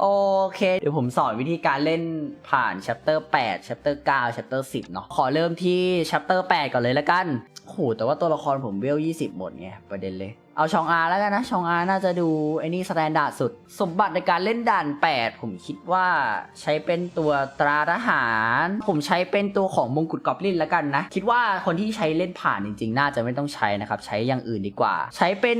โอเค เดี๋ยวผมสอนวิธีการเล่นผ่าน chapter 8 chapter 9 chapter 10 เนาะขอเริ่มที่ chapter 8 ก่อนเลยละกันโหแต่ว่าตัวละครผมเวล 20 หมดไงประเด็นเลย เอาชองอาแล้วกันนะ ชองอาน่าจะดูไอ้นี่สแตนดาร์ดสุด สมบัติในการเล่นด่าน 8 ผมคิดว่าใช้เป็นตัวตราทหาร ผมใช้เป็นตัวของมงกุฎกอบลินแล้วกันนะ คิดว่าคนที่ใช้เล่นผ่านจริง ๆ น่าจะไม่ต้องใช้นะครับ ใช้อย่างอื่นดีกว่า ใช้เป็น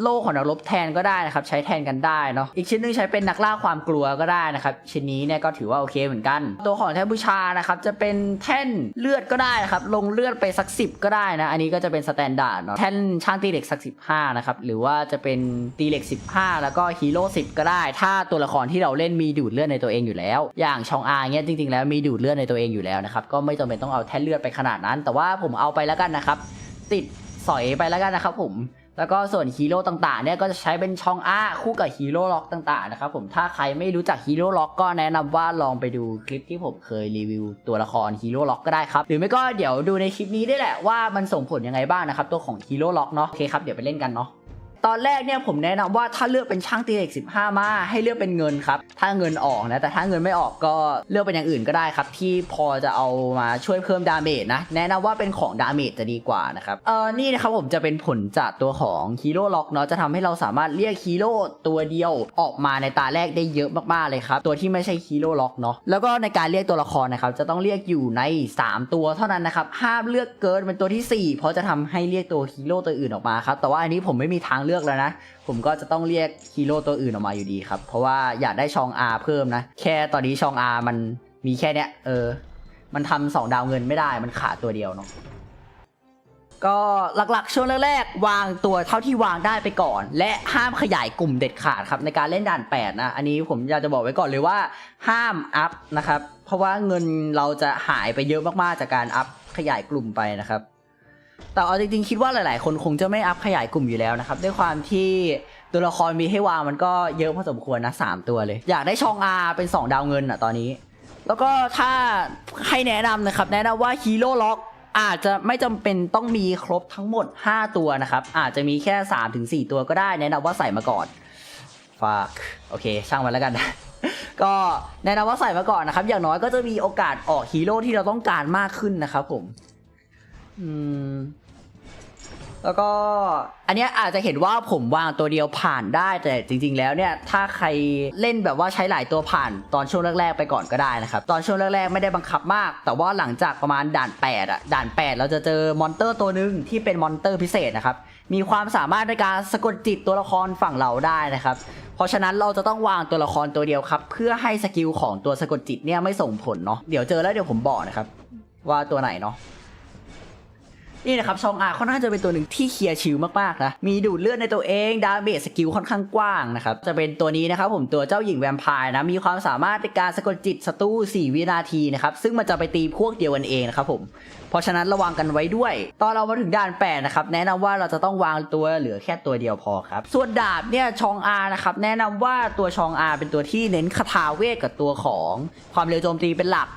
โล่ของนักรบแทนก็ได้นะครับ ใช้แทนกันได้เนาะ อีกชิ้นหนึงใช้เป็นนักล่าความกลัวก็ได้นะครับ ชิ้นนี้เนี่ยก็ถือว่าโอเคเหมือนกัน ตัวของแท่นบูชานะครับจะเป็นแท่นเลือดก็ได้นะครับ ลงเลือดไปสักสิบก็ได้นะ อันนี้ก็จะเป็นสแตนดาร์ดเนาะ แท่นช่างตีเหล็กสัก15นะครับ หรือว่าจะเป็นตีเหล็ก 15 แล้วก็ฮีโร่10 ก็ได้ ถ้าตัวละครที่เราเล่นมีดูดเลือดในตัวเองอยู่แล้ว อย่างชองอาเงี้ยจริงๆ แล้วมีดูดเลือดในตัวเองอยู่แล้วนะครับก็ไม่จำเป็นต้องเอาแท่นเลือดไปขนาดนั้น แต่ว่าผมเอาไปแล้วกันนะครับ ติดสอยไปแล้วกันนะครับผม แล้วก็ส่วนฮีโร่ต่างๆเนี่ยก็จะใช้เป็นช่องอาคู่กับฮีโร่ล็อกต่างๆนะครับผมถ้าใครไม่รู้จักฮีโร่ล็อกก็แนะนำว่าลองไปดูคลิปที่ผมเคยรีวิวตัวละครฮีโร่ล็อกก็ได้ครับหรือไม่ก็เดี๋ยวดูในคลิปนี้ได้แหละว่ามันส่งผลยังไงบ้างนะครับตัวของฮีโร่ล็อกเนาะโอเคครับเดี๋ยวไปเล่นกันเนาะ ตอนแรกเนี่ยผมแนะนำว่าถ้าเลือกเป็นช่างตีเหล็ก15 มาให้เลือกเป็นเงินครับ ถ้าเงินออกนะแต่ถ้าเงินไม่ออกก็เลือกเป็นอย่างอื่นก็ได้ครับ ที่พอจะเอามาช่วยเพิ่มดาเมจนะแนะนำว่าเป็นของดาเมจจะดีกว่านะครับเออนี่นะครับผมจะเป็นผลจากตัวของฮีโร่ล็อกเนาะจะทำให้เราสามารถเรียกฮีโร่ตัวเดียวออกมาในตาแรกได้เยอะมากๆเลยครับตัวที่ไม่ใช่ฮีโร่ล็อกเนาะแล้วก็ในการเรียกตัวละครนะครับจะต้องเรียกอยู่ใน 3 ตัวเท่านั้นนะครับห้ามเลือกเกินเป็นตัวทีสี่4 เพราะจะทำให้เรียกตัวฮีโร่ตัวอื่นออกมาครับแต่ว่าอันนี้ผมไม่มีทางเลือกือกแล้วนะ ผมก็จะต้องเรียกฮีโร่ตัวอื่นออกมาอยู่ดีครับ เพราะว่าอยากได้ชองอาเพิ่มนะ แค่ตอนนี้ชองอามันมีแค่เนี้ย เออ มันทำสองดาวเงินไม่ได้ มันขาดตัวเดียวเนาะ ก็หลักๆช่วงแรกๆวางตัวเท่าที่วางได้ไปก่อน และห้ามขยายกลุ่มเด็ดขาดครับในการเล่นด่าน8นะ อันนี้ผมอยากจะบอกไว้ก่อนเลยว่า ห้ามอัพนะครับ เพราะว่าเงินเราจะหายไปเยอะมากๆจากการอัพขยายกลุ่มไปนะครับ แต่เอาจริงๆคิดว่าหลาย ๆ คนคงจะไม่อัพขยายกลุ่มอยู่แล้วนะครับ ด้วยความที่ตัวละครมีให้วางมันก็เยอะพอสมควรนะสามตัวเลย อยากได้ชองอาเป็น 2 ดาวเงินอะตอนนี้ แล้วก็ถ้าให้แนะนำนะครับ แนะนำว่าฮีโร่ล็อกอาจจะไม่จำเป็นต้องมีครบทั้งหมด 5 ตัวนะครับ อาจจะมีแค่ 3-4 ตัวก็ได้ แนะนำว่าใส่มาก่อนฝากโอเค ช่างมันแล้วกันก็แนะนำว่าใส่มาก่อนนะครับ อย่างน้อยก็จะมีโอกาสออกฮีโร่ที่เราต้องการมากขึ้นนะครับผม อืม แล้วก็อันเนี้ยอาจจะเห็นว่าผมวางตัวเดียวผ่านได้ แต่จริง ๆ แล้วเนี่ย ถ้าใครเล่นแบบว่าใช้หลายตัวผ่านตอนช่วงแรกๆไปก่อนก็ได้นะครับ ตอนช่วงแรกๆไม่ได้บังคับมาก แต่ว่าหลังจากประมาณด่าน8อะด่าน 8 เราจะเจอมอนเตอร์ตัวหนึ่งที่เป็นมอนเตอร์พิเศษนะครับมีความสามารถในการสะกดจิตตัวละครฝั่งเราได้นะครับ เพราะฉะนั้นเราจะต้องวางตัวละครตัวเดียวครับ เพื่อให้สกิลของตัวสะกดจิตเนี่ยไม่ส่งผลเนาะเดี๋ยวเจอแล้วเดี๋ยวผมบอกนะครับ ว่าตัวไหนเนาะ นี่นะครับชองอาค่อนข้างจะเป็นตัวหนึ่งที่เคลียร์ชิลมากๆนะมีดูดเลือดในตัวเองดาเมจสกิลค่อนข้างกว้างนะครับจะเป็นตัวนี้นะครับผมตัวเจ้าหญิงแวมไพร์นะมีความสามารถในการสะกดจิตศัตรู4 วินาทีนะครับซึ่งมันจะไปตีพวกเดียวกันเองนะครับผมเพราะฉะนั้นระวังกันไว้ด้วย ตอนเรามาถึงด่าน8นะครับแนะนำว่าเราจะต้องวางตัวเหลือแค่ตัวเดียวพอครับส่วนดาบเนี่ยชองอานะครับแนะนำว่าตัวชองอาเป็นตัวที่เน้นคาถาเวทกับตัวของความเร็วโจมตีเป็นหลัก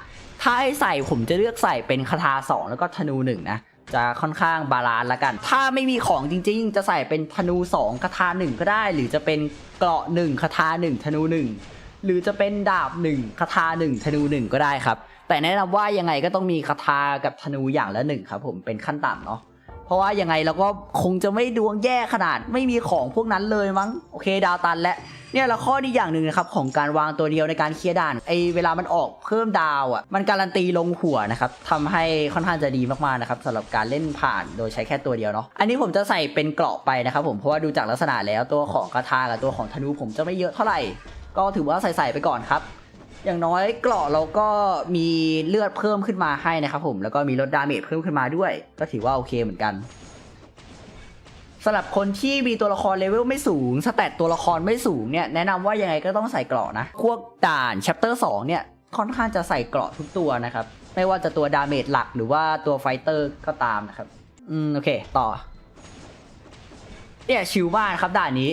ถ้าให้ใส่ผมจะเลือกใส่เป็นคาถา2แล้วก็ธนู1นะ จะค่อนข้างบาลานซ์ละกัน ถ้าไม่มีของจริง ๆ จะใส่เป็นธนู2คาถา1 ก็ได้ หรือจะเป็นเกราะ1คาถา1ธนู 1 หรือจะเป็นดาบ1คาถา1ธนู 1 ก็ได้ครับ แต่แนะนำว่ายังไงก็ต้องมีคาถากับธนูอย่างละหนึ่งครับผมเป็นขั้นต่ำเนาะเพราะว่ายังไงเราก็คงจะไม่ดวงแย่ขนาดไม่มีของพวกนั้นเลยมั้งโอเคดาวตันและ เนี่ยแล้วข้อดีอย่างหนึ่งนะครับของการวางตัวเดียวในการเคลียร์ด่านไอเวลามันออกเพิ่มดาวอะมันการันตีลงหัวนะครับทำให้ค่อนข้างจะดีมากๆนะครับสำหรับการเล่นผ่านโดยใช้แค่ตัวเดียวเนาะอันนี้ผมจะใส่เป็นเกราะไปนะครับผมเพราะว่าดูจากลักษณะแล้วตัวของคาทากับตัวของธนูผมจะไม่เยอะเท่าไหร่ ก็ถือว่าใส่ๆไปก่อนครับอย่างน้อยเกราะเราก็มีเลือดเพิ่มขึ้นมาให้นะครับผมแล้วก็มีลดดาเมจเพิ่มขึ้นมาด้วย ก็ถือว่าโอเคเหมือนกัน สำหรับคนที่มีตัวละครเลเวลไม่สูง สแตตตัวละครไม่สูงเนี่ยแนะนำว่ายังไงก็ต้องใส่เกราะนะพวกด่าน chapter 2เนี่ยค่อนข้างจะใส่เกราะทุกตัวนะครับ ไม่ว่าจะตัวดาเมจหลักหรือว่าตัวไฟเตอร์ก็ตามนะครับ อืม โอเค ต่อ เนี่ยชิลมากครับด่านนี้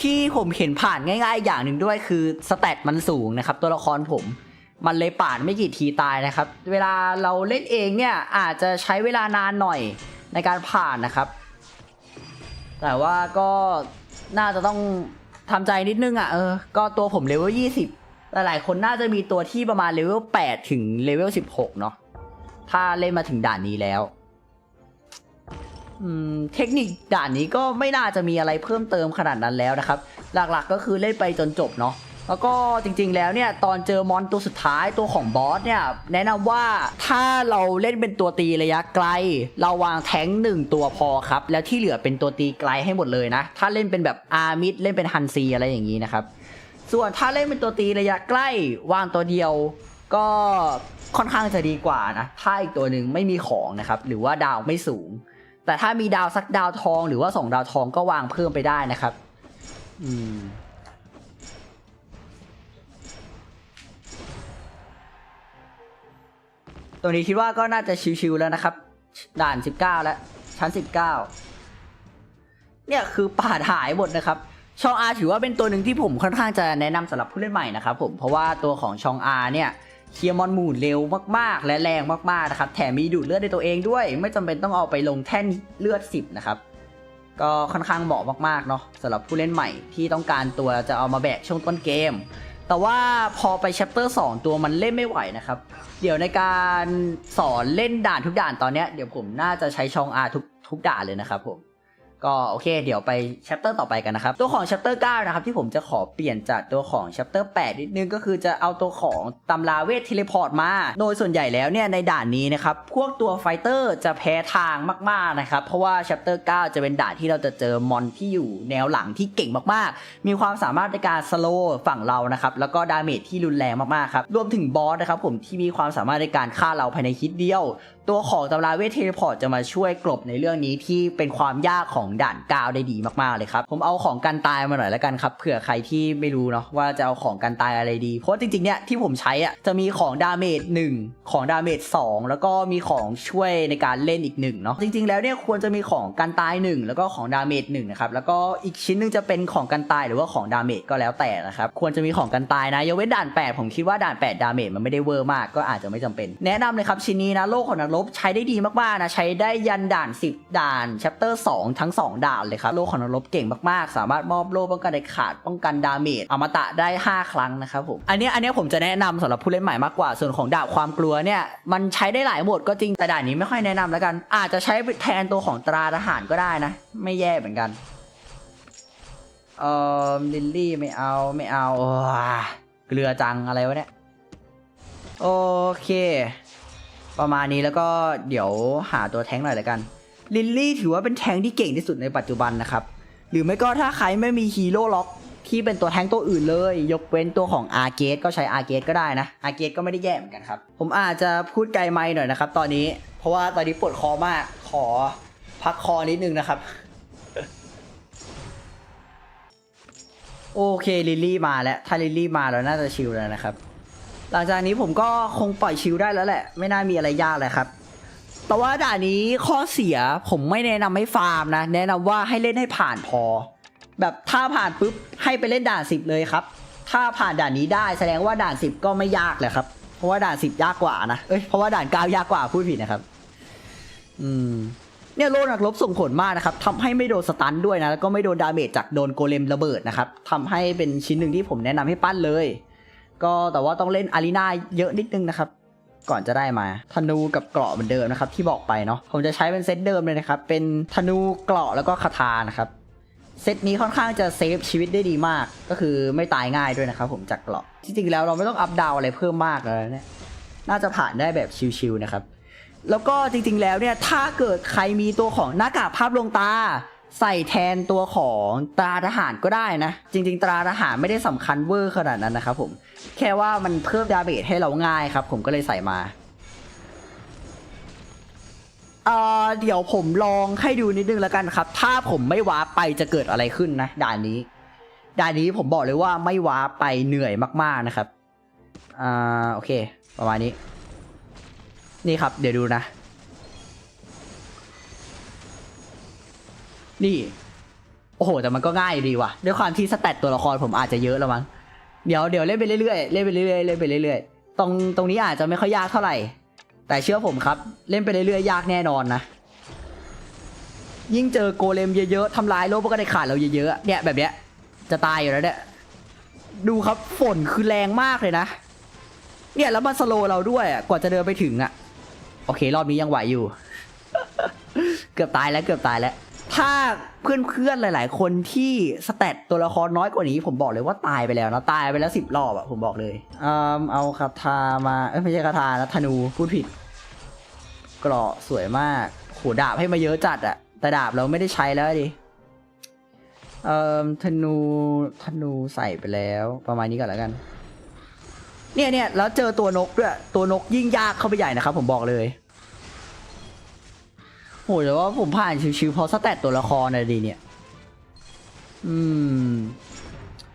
ที่ผมเห็นผ่านง่าย ๆ อย่างหนึ่งด้วยคือสแตตมันสูงนะครับ ตัวละครผม มันเลยป่านไม่กี่ทีตายนะครับ เวลาเราเล่นเองเนี่ยอาจจะใช้เวลานานหน่อยในการผ่านนะครับ แต่ว่าก็น่าจะต้องทำใจนิดนึงอะเออ ก็ตัวผมเลเวลยี่สิบหลายๆคนน่าจะมีตัวที่ประมาณเลเวลแปดถึงเลเวลสิบหกเนาะ ถ้าเล่นมาถึงด่านนี้แล้วเทคนิคด่านนี้ก็ไม่น่าจะมีอะไรเพิ่มเติมขนาดนั้นแล้วนะครับ หลักๆก็คือเล่นไปจนจบเนาะ แล้วก็จริงๆแล้วเนี่ยตอนเจอมอนตัวสุดท้ายตัวของบอสเนี่ยแนะนำว่าถ้าเราเล่นเป็นตัวตีระยะไกล เราวางแท้งหนึ่งตัวพอครับ แล้วที่เหลือเป็นตัวตีไกลให้หมดเลยนะ ถ้าเล่นเป็นแบบอาร์มิดเล่นเป็นฮันซีอะไรอย่างนี้นะครับ ส่วนถ้าเล่นเป็นตัวตีระยะใกล้วางตัวเดียวก็ค่อนข้างจะดีกว่านะถ้าอีกตัวหนึ่งไม่มีของนะครับ หรือว่าดาวไม่สูง แต่ถ้ามีดาวสักดาวทองหรือว่าสองดาวทองก็วางเพิ่มไปได้นะครับ อืม ตัวนี้คิดว่าก็น่าจะชิวๆแล้วนะครับ ด่าน 19 แล้ว ชั้น 19 เนี่ยคือป่าดหายหมดนะครับชองอาถือว่าเป็นตัวหนึ่งที่ผมค่อนข้างจะแนะนำสำหรับผู้เล่นใหม่นะครับผมเพราะว่าตัวของชองอาเนี่ยเคลียร์มอนหมู่เร็วมากๆ และแรงมากๆนะครับแถมมีดูดเลือดในตัวเองด้วย ไม่จำเป็นต้องเอาไปลงแท่นเลือด 10 นะครับ ก็ค่อนข้างเหมาะมากๆเนาะสำหรับผู้เล่นใหม่ที่ต้องการตัวจะเอามาแบกช่วงต้นเกม แต่ว่าพอไปแชปเตอร์2ตัวมันเล่นไม่ไหวนะครับ เดี๋ยวในการสอนเล่นด่านทุกด่านตอนนี้เดี๋ยวผมน่าจะใช้ช่อง R ทุกทุกด่านเลยนะครับผม ก็โอเค เดี๋ยวไปแชปเตอร์ต่อไปกันนะครับ ตัวของแชปเตอร์9นะครับที่ผมจะขอเปลี่ยนจากตัวของแชปเตอร์8นิดนึงก็คือจะเอาตัวของตำราเวทเทเลพอร์ตมา โดยส่วนใหญ่แล้วเนี่ยในด่านนี้นะครับ พวกตัวไฟเตอร์จะแพ้ทางมากๆนะครับ เพราะว่าแชปเตอร์9จะเป็นด่านที่เราจะเจอมอนที่อยู่แนวหลังที่เก่งมากๆ มีความสามารถในการสโลว์ฝั่งเรานะครับแล้วก็ดาเมจที่รุนแรงมากๆครับรวมถึงบอสนะครับผมที่มีความสามารถในการฆ่าเราภายในฮิตเดียว ตัวของตำราเวทเทเลพอร์ตจะมาช่วยกลบในเรื่องนี้ที่เป็นความยากของด่านกาวได้ดีมากๆเลยครับ ผมเอาของกันตายมาหน่อยแล้วกันครับเผื่อใครที่ไม่รู้เนาะว่าจะเอาของกันตายอะไรดี เพราะจริงๆเนี่ยที่ผมใช้อะจะมีของดาเมจ1ของดาเมจ2แล้วก็มีของช่วยในการเล่นอีกหนึ่งเนาะจริง ๆ แล้วเนี่ยควรจะมีของกันตาย 1 แล้วก็ของดาเมจ1นะครับแล้วก็อีกชิ้นหนึงจะเป็นของกันตายหรือว่าของดาเมจก็แล้วแต่นะครับควรจะมีของกันตายนะยกเว้นด่าน 8 ผมคิดว่าด่าน 8 ดาเมจมันไม่ได้เวอร์มากก็อาจจะไม่จำเป็น แนะนำเลยครับชิ้นนี้นะโลกของนักรบใช้ได้ดีมากๆนะใช้ได้ยันด่าน 10 ด่านแชปเตอร์2ทั้ง 2 ด่านเลยครับโลกของนักรบเก่งมากๆ สามารถมอบโล่ป้องกันเด็ดขาดป้องกันดาเมจอมตะได้ 5 ครั้งนะครับผมอันนี้อันนี้ผมจะแนะนำสำหรับผู้เล่นใหม่มากกว่าส่วนของดาบความกลัวเนี่ยมันใช้ได้หลายโหมดก็จริงแต่ด่านนี้ไม่ค่อยแนะนำแล้วกัน อาจจะใช้แทนตัวของตราทหารก็ได้นะ ไม่แย่เหมือนกันเออลิลลี่ไม่เอาไม่เอาเกลือจังอะไรวะเนี่ยโอเค ประมาณนี้แล้วก็เดี๋ยวหาตัวแท้งหน่อยล้วกันลิลลี่ถือว่าเป็นแท้งที่เก่งที่สุดในปัจจุบันนะครับ หรือไม่ก็ถ้าใครไม่มีฮีโร่ล็อกที่เป็นตัวแท้งตัวอื่นเลย ยกเว้นตัวของอาร์เกตก็ใช้อาร์เกตก็ได้นะอาร์เกตก็ไม่ได้แย่เหมือนกันครับ ผมอาจจะพูดไกลไม่หน่อยนะครับ ตอนนี้เพราะว่าตอนนี้ปวดคอมากขอพักคอนิดนึงนะครับ โอเคลิลลี่มาแล้ว ถ้าลิลลี่มาแล้วน่าจะชิลแล้วนะครับ หลังจากนี้ผมก็คงปล่อยชิลได้แล้วแหละ ไม่น่ามีอะไรยากเลยครับ แต่ว่าด่านนี้ข้อเสียผมไม่แนะนำให้ฟาร์มนะ แนะนำว่าให้เล่นให้ผ่านพอ แบบถ้าผ่านปุ๊บให้ไปเล่นด่านสิบเลยครับ ถ้าผ่านด่านนี้ได้แสดงว่าด่านสิบก็ไม่ยากเลยครับ เพราะว่าด่านสิบยากกว่านะ เอ้ย เพราะว่าด่านเก้ายากกว่าพูดผิดนะครับ อืมเนี่ยโลนักลบส่งผลมากนะครับทำให้ไม่โดนสตันด้วยนะ แล้วก็ไม่โดนดาเมจจากโดนโกเลมระเบิดนะครับทำให้เป็นชิ้นหนึ่งที่ผมแนะนำให้ปั้นเลย ก็แต่ว่าต้องเล่นอารีนาเยอะนิดนึงนะครับ ก่อนจะได้มา ธนูกับเกราะเหมือนเดิมนะครับ ที่บอกไปเนาะผมจะใช้เป็นเซตเดิมเลยนะครับ เป็นธนูเกราะแล้วก็คาถานะครับเซตนี้ค่อนข้างจะเซฟชีวิตได้ดีมาก ก็คือไม่ตายง่ายด้วยนะครับผมจากเกราะจริงๆแล้วเราไม่ต้องอัพดาวอะไรเพิ่มมากเลยเนี่ยน่าจะผ่านได้แบบชิวๆนะครับ แล้วก็จริงๆแล้วเนี่ยถ้าเกิดใครมีตัวของหน้ากากภาพลวงตา ใส่แทนตัวของตราทหารก็ได้นะ จริง ๆ ตราทหารไม่ได้สำคัญเวอร์ขนาดนั้นนะครับผมแค่ว่ามันเพิ่มดาเมจให้เราง่ายครับ ผมก็เลยใส่มาเอ่อเดี๋ยวผมลองให้ดูนิดนึงแล้วกันครับ ถ้าผมไม่ว้าร์ปไปจะเกิดอะไรขึ้นนะด่านนี้ด่านนี้ผมบอกเลยว่าไม่ว้าร์ปไปเหนื่อยมาก ๆนะครับอ่าโอเค ประมาณนี้ นี่ครับ เดี๋ยวดูนะ นี่ โอ้โห แต่มันก็ง่ายดีว่ะ ด้วยความที่สแตตตัวละครผมอาจจะเยอะแล้วมั้ง เดี๋ยวเดี๋ยวเล่นไปเรื่อยๆ เล่นไปเรื่อยๆ เล่นไปเรื่อยๆ ตรงตรงนี้อาจจะไม่ค่อยยากเท่าไหร่ แต่เชื่อผมครับ เล่นไปเรื่อยๆ ยากแน่นอนนะ ยิ่งเจอโกเลมเยอะๆทำลายโลกปกติขาดเราเยอะๆ เนี่ยแบบเนี้ย จะตายอยู่แล้วเนี่ย ดูครับฝนคือแรงมากเลยนะ เนี่ยแล้วมันสโลเราด้วยอะกว่าจะเดินไปถึงอะ โอเค รอบนี้ยังไหวอยู่ เกือบตายแล้วเกือบตายแล้ว ถ้าเพื่อนๆหลาย ๆ คนที่สเตตตัวละครน้อยกว่านี้ผมบอกเลยว่าตายไปแล้วนะตายไปแล้วสิบรอบอะผมบอกเลยเอมเอาคาถามาเอ้ยไม่ใช่คาถานะธนูพูดผิดเกราะสวยมากโหดาบให้มาเยอะจัดอะแต่ดาบเราไม่ได้ใช้แล้วดิเอ่อธนูธนูใส่ไปแล้วประมาณนี้ก่อนแล้วกัน เนี่ยเนี่ยแล้วเจอตัวนกด้วยตัวนกยิ่งยากเข้าไปใหญ่นะครับผมบอกเลย โหแต่ว่าผมผ่านชิวๆเพราะสแตตตัวละครนะดีเนี่ย อืม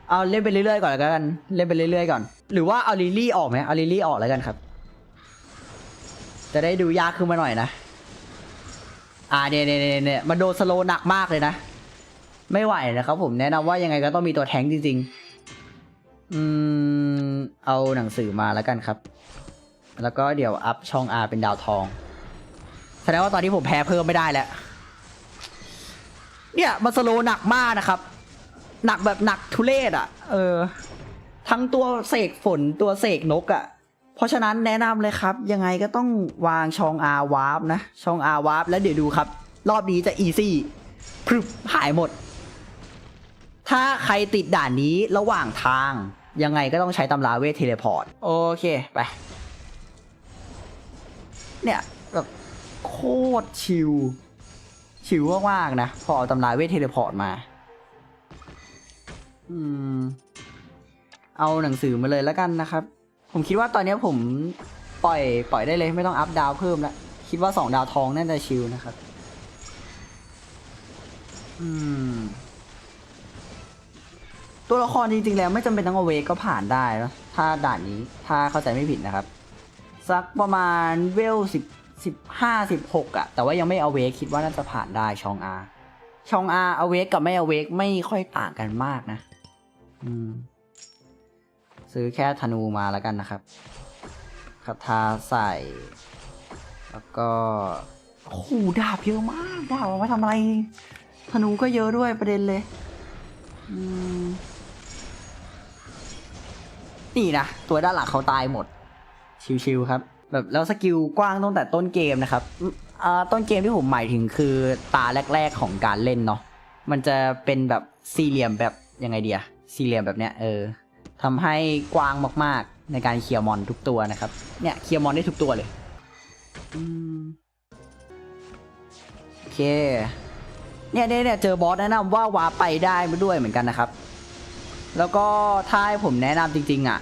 เอาเล่นไปเรื่อยๆก่อนแล้วกัน เล่นไปเรื่อยๆก่อน หรือว่าเอาลิลี่ออกไหมเอาลิลี่ออกแล้วกันครับ จะได้ดูยากขึ้นมาหน่อยนะ อ่าเนี่ยเนี่ยเนี่ยเนมันโดนสโลหนักมากเลยนะ ไม่ไหวนะครับผมแนะนำว่ายังไงก็ต้องมีตัวแทงค์จริงๆ อืม เอาหนังสือมาแล้วกันครับ แล้วก็เดี๋ยวอัพช่อง R เป็นดาวทอง แสดงว่าตอนนี้ผมแพ้เพิ่มไม่ได้แล้ว เนี่ยมันสโลหนักมากนะครับ หนักแบบหนักทุเรศอะ เออ ทั้งตัวเสกฝนตัวเสกนกอะ เพราะฉะนั้นแนะนำเลยครับ ยังไงก็ต้องวางช่อง R วาร์ปนะช่อง R วาร์ปแล้วเดี๋ยวดูครับ รอบนี้จะอีซี่พรึบหายหมด ถ้าใครติดด่านนี้ระหว่างทาง ยังไงก็ต้องใช้ตำราเวทเทเลพอร์ต โอเค ไป เนี่ยแบบ โคตรชิล ชิลมากๆนะ พอเอาตำราเวทเทเลพอร์ตมา อืม เอาหนังสือมาเลยแล้วกันนะครับ ผมคิดว่าตอนนี้ผมปล่อยปล่อยได้เลยไม่ต้องอัพดาวเพิ่มแล้ว คิดว่าสองดาวทองน่าจะชิลนะครับ อืม ตัวละครจริงๆแล้วไม่จำเป็นต้องเอาเวกก็ผ่านได้นะถ้าด่านนี้ถ้าเข้าใจไม่ผิดนะครับ สักประมาณเวลสิบ สิบห้าสิบหกอะแต่ว่ายังไม่เอาเวกคิดว่าน่าจะผ่านได้ช่องอาช่องอาเอาเวกกับไม่เอาเวกไม่ค่อยต่างกันมากนะ อืม ซื้อแค่ธนูมาแล้วกันนะครับคาถาใส่ แล้วก็โอ้โหดาบเยอะมากดาบเอาไว้ทำอะไร ธนูก็เยอะด้วยประเด็นเลยนี่นะ ตัวด้านหลังเขาตายหมด ชิวๆครับ แบบแล้วสกิลกว้างตั้งแต่ต้นเกมนะครับอ่าต้นเกมที่ผมหมายถึงคือตาแรก ๆของการเล่นเนาะมันจะเป็นแบบสี่เหลี่ยมแบบยังไงเดียสี่เหลี่ยมแบบเนี้ยเออทำให้กว้างมากๆในการเคลียร์มอนทุกตัวนะครับเนี่ยเคลียร์มอนได้ทุกตัวเลยโอเคเนี่ยเนี่ยเนี่ยเจอบอสแนะนำว่าวาร์ปไปได้ด้วยเหมือนกันนะครับ แล้วก็ถ้าให้ผมแนะนำจริง ๆ อะ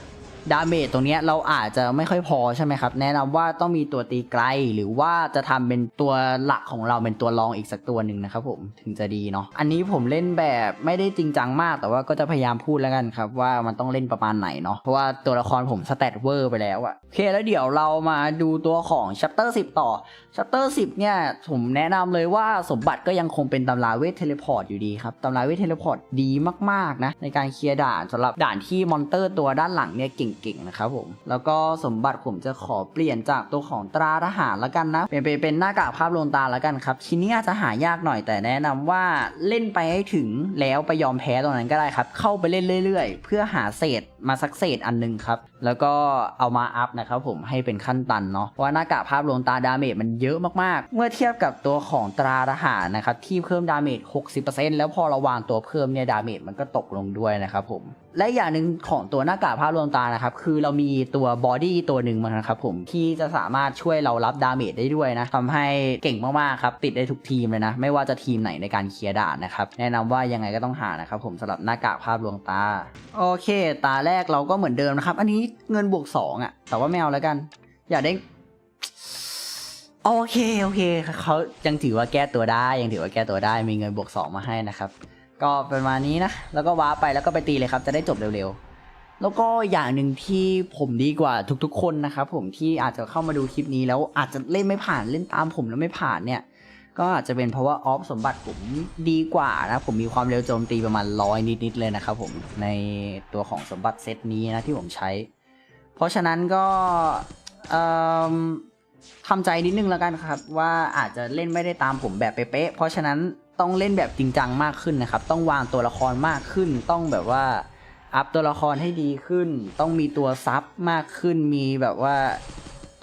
ดาเมจตรงนี้เราอาจจะไม่ค่อยพอใช่ไหมครับ แนะนำว่าต้องมีตัวตีไกล หรือว่าจะทำเป็นตัวหลักของเราเป็นตัวรองอีกสักตัวหนึ่งนะครับผมถึงจะดีเนาะอันนี้ผมเล่นแบบไม่ได้จริงจังมาก แต่ว่าก็จะพยายามพูดแล้วกันครับ ว่ามันต้องเล่นประมาณไหนเนาะเพราะว่าตัวละครผมสเตตเวอร์ไปแล้วอะโอเคแล้วเดี๋ยวเรามาดูตัวของ chapter 10 ต่อ chapter 10 เนี่ย ผมแนะนำเลยว่าสมบัติก็ยังคงเป็นตำราเวทเทเลพอร์ตอยู่ดีครับตำราเวทเทเลพอร์ตดีมากๆนะในการเคลียร์ด่านสำหรับด่านที่มอนเตอร์ตัวด้านหลังเนี่ยเก่งๆนะครับผม แล้วก็สมบัติผมจะขอเปลี่ยนจากตัวของตราทหารละกันนะ เปลี่ยนไปเป็นหน้ากากภาพลวงตาละกันครับชิ้นนี้อาจจะหายากหน่อยแต่แนะนำว่าเล่นไปให้ถึงแล้วไปยอมแพ้ตรงนั้นก็ได้ครับ เข้าไปเล่นเรื่อย ๆ เพื่อหาเศษมาสักเศษอันหนึงครับ แล้วก็เอามาอัพนะครับผมให้เป็นขั้นตันเนาะเพราะว่าหน้ากากภาพลวงตาดาเมจมันเยอะมากๆ เมื่อเทียบกับตัวของตราทหารนะครับที่เพิ่มดาเมจ60%แล้วพอเราวางตัวเพิ่มเนี่ยดาเมจมันก็ตกลงด้วยนะครับผมและอย่างหนึ่งของตัวหน้ากากภาพลวงตานะครับคือเรามีตัวบอดี้ตัวหนึ่งมันนะครับผมที่จะสามารถช่วยเรารับดาเมจได้ด้วยนะทำให้เก่งมากๆครับติดได้ทุกทีมเลยนะ ไม่ว่าจะทีมไหนในการเคลียร์ด่านนะครับแนะนำว่ายังไงก็ต้องหานะครับผมสำหรับหน้ากากภาพลวงตาโอเค ตาแรแรกเราก็เหมือนเดิมนะครับ อันนี้เงินบวก2อะ แต่ว่าไม่เอาแล้วกัน อยากได้ โอเคโอเคเขายังถือว่าแก้ตัวได้ยังถือว่าแก้ตัวได้มีเงินบวก2มาให้นะครับ ก็ประมาณนี้นะ แล้วก็ว้าไปแล้วก็ไปตีเลยครับ จะได้จบเร็วๆ แล้วก็อย่างหนึ่งที่ผมดีกว่าทุกๆ คนนะครับผมที่อาจจะเข้ามาดูคลิปนี้แล้วอาจจะเล่นไม่ผ่านเล่นตามผมแล้วไม่ผ่านเนี่ย ก็อาจจะเป็นเพราะว่าออฟสมบัติผมดีกว่านะ ผมมีความเร็วโจมตีประมาณร้อยนิดๆเลยนะครับผมในตัวของสมบัติเซตนี้นะที่ผมใช้ เพราะฉะนั้นก็เอิ่มทำใจนิดนึงแล้วกันครับ ว่าอาจจะเล่นไม่ได้ตามผมแบบเป๊ะเพราะฉะนั้นต้องเล่นแบบจริงจังมากขึ้นนะครับ ต้องวางตัวละครมากขึ้น ต้องแบบว่าอัพตัวละครให้ดีขึ้น ต้องมีตัวซับมากขึ้น มีแบบว่า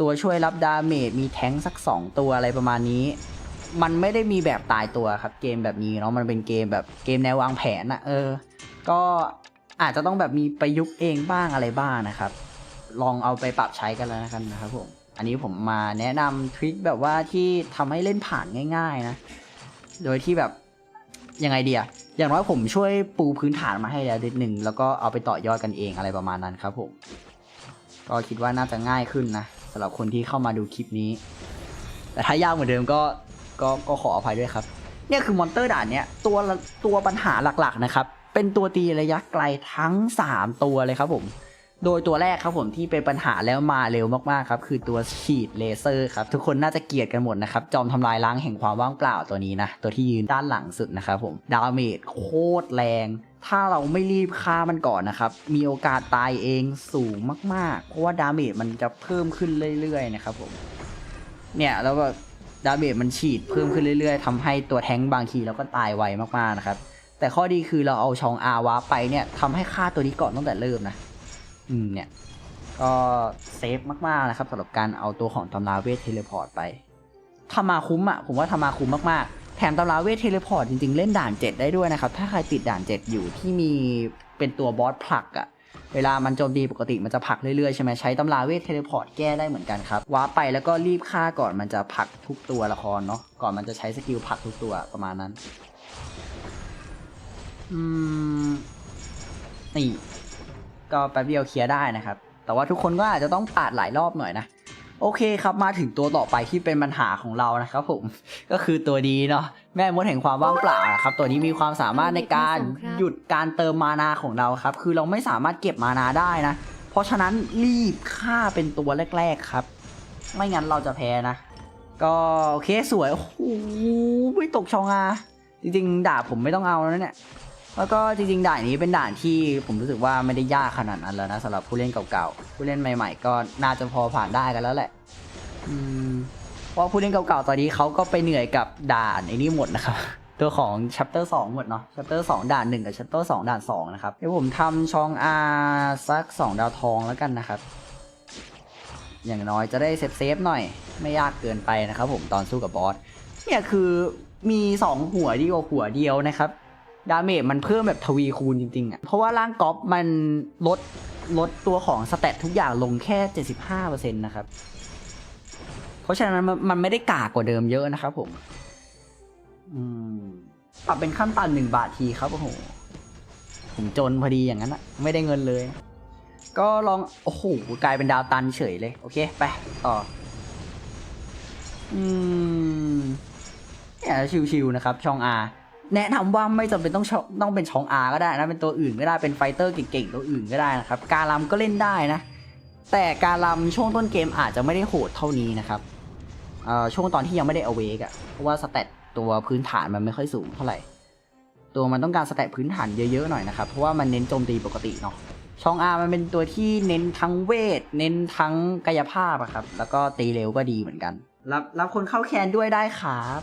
ตัวช่วยรับดาเมจ มีแท้งสัก 2 ตัวอะไรประมาณนี้ มันไม่ได้มีแบบตายตัวครับ เกมแบบนี้เนาะมันเป็นเกมแบบเกมแนววางแผนอะเออ ก็อาจจะต้องแบบมีประยุกต์เองบ้างอะไรบ้างนะครับ ลองเอาไปปรับใช้กันแล้วนะครับนะครับผมอันนี้ผมมาแนะนำทริคแบบว่าที่ทำให้เล่นผ่านง่าย ๆ นะ โดยที่แบบยังไงเดียอย่างน้อยผมช่วยปูพื้นฐานมาให้แล้วนิดหนึ่งแล้วก็เอาไปต่อยอดกันเองอะไรประมาณนั้นครับผมก็คิดว่าน่าจะง่ายขึ้นนะสำหรับคนที่เข้ามาดูคลิปนี้ แต่ถ้ายากเหมือนเดิมก็ ก็ก็ขออภัยด้วยครับ เนี่ยคือมอนเตอร์ด่านเนี้ยตัวตัวปัญหาหลักๆนะครับ เป็นตัวตีระยะไกลทั้ง 3 ตัวเลยครับผม โดยตัวแรกครับผมที่เป็นปัญหาแล้วมาเร็วมากๆครับ คือตัวฉีดเลเซอร์ครับทุกคนน่าจะเกลียดกันหมดนะครับ จอมทำลายล้างแห่งความว่างเปล่าตัวนี้นะ ตัวที่ยืนด้านหลังสุดนะครับผมดาเมจโคตรแรง ถ้าเราไม่รีบฆ่ามันก่อนนะครับ มีโอกาสตายเองสูงมากๆ เพราะว่าดาเมจมันจะเพิ่มขึ้นเรื่อยๆนะครับผมเนี่ยแล้วก็ ดาเมจมันฉีดเพิ่มขึ้นเรื่อยๆทำให้ตัวแท้งบางทีเราก็ตายไวมากๆนะครับ แต่ข้อดีคือเราเอาชองอาวาไปเนี่ยทำให้ฆ่าตัวนี้ก่อนตั้งแต่เริ่มนะ อืมเนี่ยก็เซฟมากๆนะครับสำหรับการเอาตัวของตำราเวทเทเลพอร์ตไปทำมาคุ้มอะผมว่าทำมาคุ้มมากๆ แถมตำราเวทเทเลพอร์ตจริงๆ เล่นด่าน 7 ได้ด้วยนะครับ ถ้าใครติดด่าน 7 อยู่ที่มีเป็นตัวบอสผลักอะ เวลามันโจมตีปกติมันจะผลักเรื่อยๆใช่ไหมใช้ตำราเวทเทเลพอร์ตแก้ได้เหมือนกันครับว้าร์ปไปแล้วก็รีบฆ่าก่อนมันจะผลักทุกตัวละครเนาะก่อนมันจะใช้สกิลผลักทุกตัวประมาณนั้นอืมนี่ก็แป๊บเดียวเคลียร์ได้นะครับ แต่ว่าทุกคนก็อาจจะต้องปาดหลายรอบหน่อยนะ โอเคครับมาถึงตัวต่อไปที่เป็นปัญหาของเรานะครับผมก็คือตัวดีเนาะแม่มดแห่งความว่างเปล่านะครับตัวนี้มีความสามารถในการหยุดการเติมมานาของเราครับ คือเราไม่สามารถเก็บมานาได้นะ เพราะฉะนั้นรีบฆ่าเป็นตัวแรก ๆครับ ไม่งั้นเราจะแพ้นะ ก็โอเคสวยโอ้โหไม่ตกชองอาจริงๆด่าผมไม่ต้องเอาแล้วเนี่ย แล้วก็จริงๆด่านนี้เป็นด่านที่ผมรู้สึกว่าไม่ได้ยากขนาดนั้นแล้วนะสำหรับผู้เล่นเก่าๆผู้เล่นใหม่ ๆ ก็น่าจะพอผ่านได้กันแล้วแหละเพราะผู้เล่นเก่าๆตอนนี้เขาก็ไปเหนื่อยกับด่านไอ้นี่หมดนะครับตัวของ chapter 2 หมดเนาะ chapter 2 ด่าน 1 กับ chapter 2 ด่าน 2 นะครับ เดี๋ยวผมทำช่อง R สัก 2 ดาวทองแล้วกันนะครับ อย่างน้อยจะได้เซฟๆหน่อย ไม่ยากเกินไปนะครับผมตอนสู้กับบอส เนี่ยคือมี 2 หัวดีกว่าหัวเดียวนะครับ ดาเมจมันเพิ่มแบบทวีคูณจริงๆอะเพราะว่าร่างกอล์ฟมันลดลดตัวของสเตตทุกอย่างลงแค่ 75%นะครับ เพราะฉะนั้นมันไม่ได้กากกว่าเดิมเยอะนะครับผม อืมปรับเป็นขั้นต่ำหนึ่งบาททีครับโอ้โหผมจนพอดีอย่างนั้นอะไม่ได้เงินเลย ก็ลอง โอ้โหกลายเป็นดาวตันเฉยเลย โอเคไปต่อ อืมเนี่ยชิวๆนะครับ ช่อง R แนะนำว่าไม่จำเป็นต้องต้องเป็นช่อง R ก็ได้นะ เป็นตัวอื่นก็ได้เป็นไฟเตอร์เก่งๆตัวอื่นก็ได้นะครับ การลำก็เล่นได้นะ แต่การลำช่วงต้นเกมอาจจะไม่ได้โหดเท่านี้นะครับช่วงตอนที่ยังไม่ได้อเวกอะเพราะว่าสเตตตัวพื้นฐานมันไม่ค่อยสูงเท่าไหร่ ตัวมันต้องการสเตตพื้นฐานเยอะๆหน่อยนะครับเพราะว่ามันเน้นโจมตีปกติเนาะช่อง R มันเป็นตัวที่เน้นทั้งเวท เน้นทั้งกายภาพอะครับแล้วก็ตีเร็วก็ดีเหมือนกัน รับรับคนเข้าแคนด้วยได้ครับ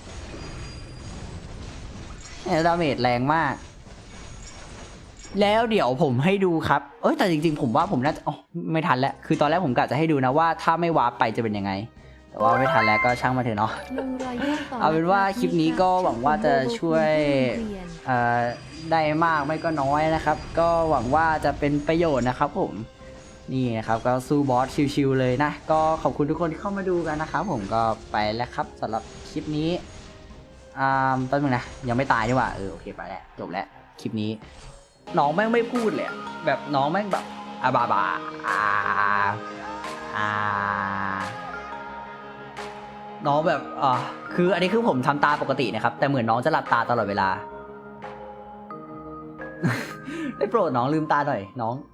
ดาเมจแรงมาก แล้วเดี๋ยวผมให้ดูครับ เอ้ยแต่จริงๆ ผมว่าผมน่าจะอ๋อไม่ทันแล้ว คือตอนแรกผมกะจะให้ดูนะว่าถ้าไม่วาร์ปไปจะเป็นยังไง แต่ว่าไม่ทันแล้วก็ช่างมาเถอะเนาะ เอาเป็นว่าคลิปนี้ก็หวังว่าจะช่วยเอ่อได้มากไม่ก็น้อยนะครับ ก็หวังว่าจะเป็นประโยชน์นะครับผมนี่นะครับก็สู้บอสชิวๆเลยนะ ก็ขอบคุณทุกคนที่เข้ามาดูกันนะครับผมก็ไปแล้วครับสำหรับคลิปนี้ อ่าแป๊บนึงนะ ยังไม่ตายดีกว่าเออโอเคไปแล้วจบแล้วคลิปนี้ น้องแม่งไม่พูดเลยแบบน้องแม่งแบบอาบาบาอาอาน้องแบบอ่าคืออันนี้คือผมทำตาปกตินะครับ แต่เหมือนน้องจะหลับตาตลอดเวลาได้โปรดน้องลืมตาหน่อยน้อง